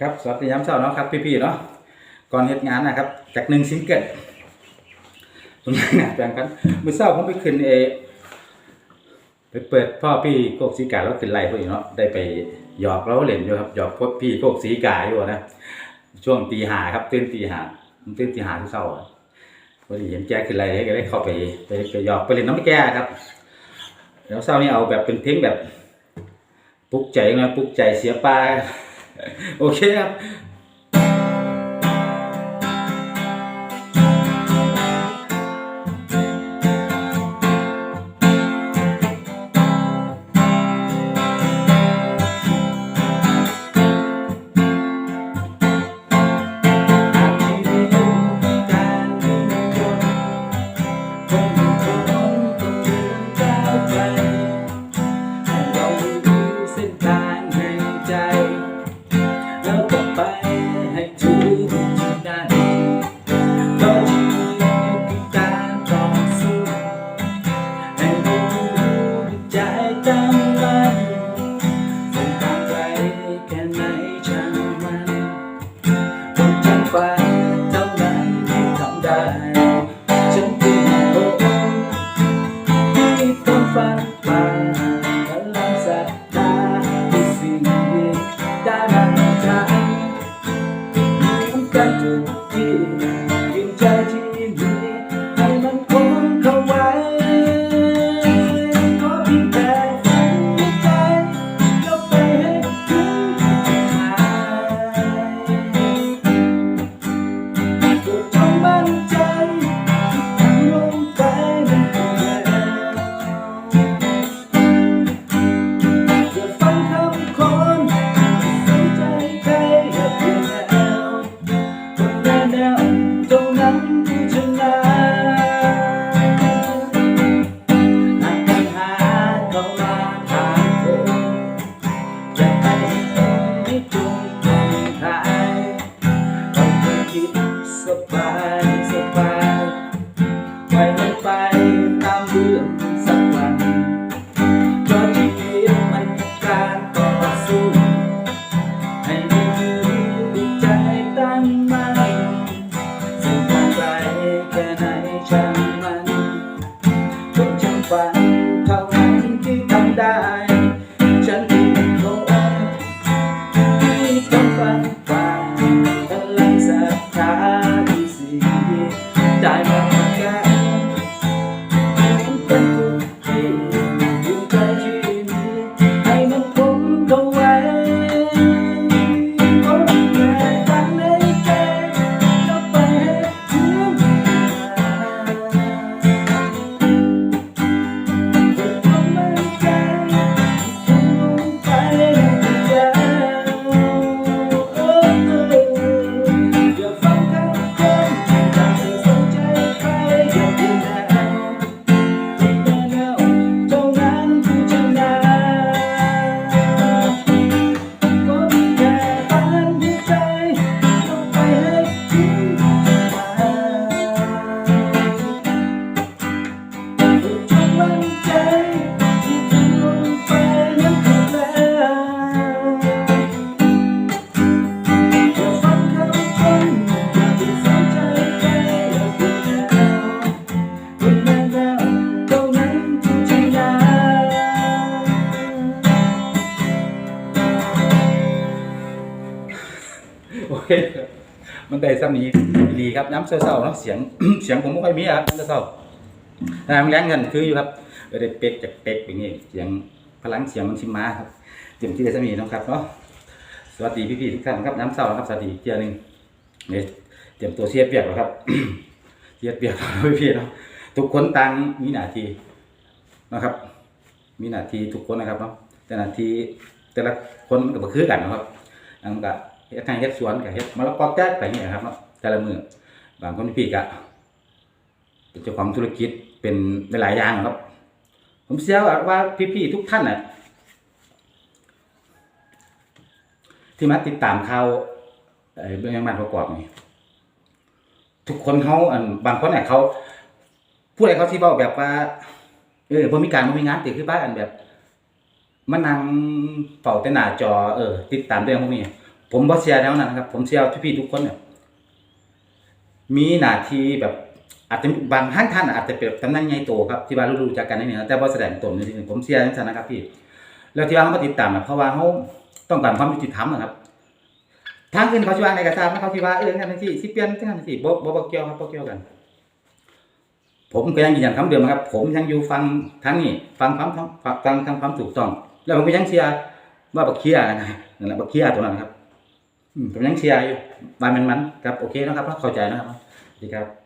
ครับสวัสดียามเช้าเนาะครับพี่ๆเนาะก่อนเฮ็ดงานนะครับจากหนึ่งซิงเกิลผมงานแบ่งกันมื้อเช้าผมไปขึ้นเอไปเปิดพ่อพี่โกกสีกาแล้วขึ้นไล่พวกนี้เนาะได้ไปหยอกเราเล่นอยู่ครับหยอกพวกพี่โกกสีกาอยู่นะช่วงตีหาครับตื่นตีหาตื่นตีหาทุกเช้าอะพอดีเห็นแกขึ้นไล่ก็เลยเข้าไปไปไปหยอกไปเล่นน้ำแกครับแล้วเช้านี้เอาแบบเป็นเพลงแบบปลุกใจนะปลุกใจเสียปลา โที่ต้ ต้ มันได้ซ้ำนี้ดีครับย้ำเศร้าๆเนาะเสียง เสียงผมไม่ค่อยมีครับย้ำเศร้าๆแต่มันแรงกันคืออยู่ครับเออได้เป๊กจากเป๊กอย่างนี้เสียงพลังเสียงมันชิมมาครับเต็มที่ได้ซ้ำนี้นะครับเนาะสวัสดีพี่ๆทุกท่านครับย้ำเศร้าครับสวัสดีอีกเจียหนึ่งเนี่ยเตรียมตัวเสียเปียกแล้วครับเสียเปียกพี่ๆเนาะทุกคนต่างมีหน้าที่นะครับ มีหน้าที่ทุกคนนะครับเนาะแต่หน้าที่แต่ละคนก็บ่คือกันนะครับอันก็ เฮ็ดทางเฮ็ดสวนก็เฮ็ดมะละกอแจ๊กไปนี่นะครับเนาะแต่ละมือบางคนพี่ก็เป็นเจ้าของธุรกิจเป็นหลายอย่างครับ ผมเชื่อว่าพี่ๆทุกท่านน่ะที่มาติดตามข่าวเออเบื้องหลังบ้านประกอบนี่ทุกคนเขาอันบางคนเนี่ยเขาผู้ใดเขาที่เว้าแบบว่า เออบ่มีการบ่มีงานติดคือบ้านแบบมานั่งเฝ้าแต่หน้าจอเออ ติดตามเรื่องพวกนี้ ผมบ่เชียร์แล้วนะครับ ผมเชียร์พี่ๆทุกคนเนี่ยมีหน้าที่แบบอาจจะบางท่านท่านอาจจะเป็นตำแหน่งใหญ่โตครับที่ว่ารู้จากกันนี่นะแต่บ่แสดงตนจริงผมเชียร์จังซั่นนะครับพี่แล้วที่ว่าเขามาติดตามนะเพราะว่าเขาต้องการความยุติธรรมนะครับทางอื่นเขาสิว่าในกระซามเขาสิว่าเออนั่นสิสิเปลี่ยนจังนั้นสิบ่บ่บ่เกี่ยวครับบ่เกี่ยวกัน ผมก็ยังยืนยันคำเดิมนะครับ ผมยังอยู่ฟังทางนี้ฟังความฟังฟังทางความถูกต้อง แล้วผมก็ยังเชียร์ว่าบักเคียนะนั่นแหละบักเคียตัวนั้นครับ ผมยังเชียร์อยู่ว่ามันมันครับโอเคนะครับเข้าใจนะครับสวัสดีครับ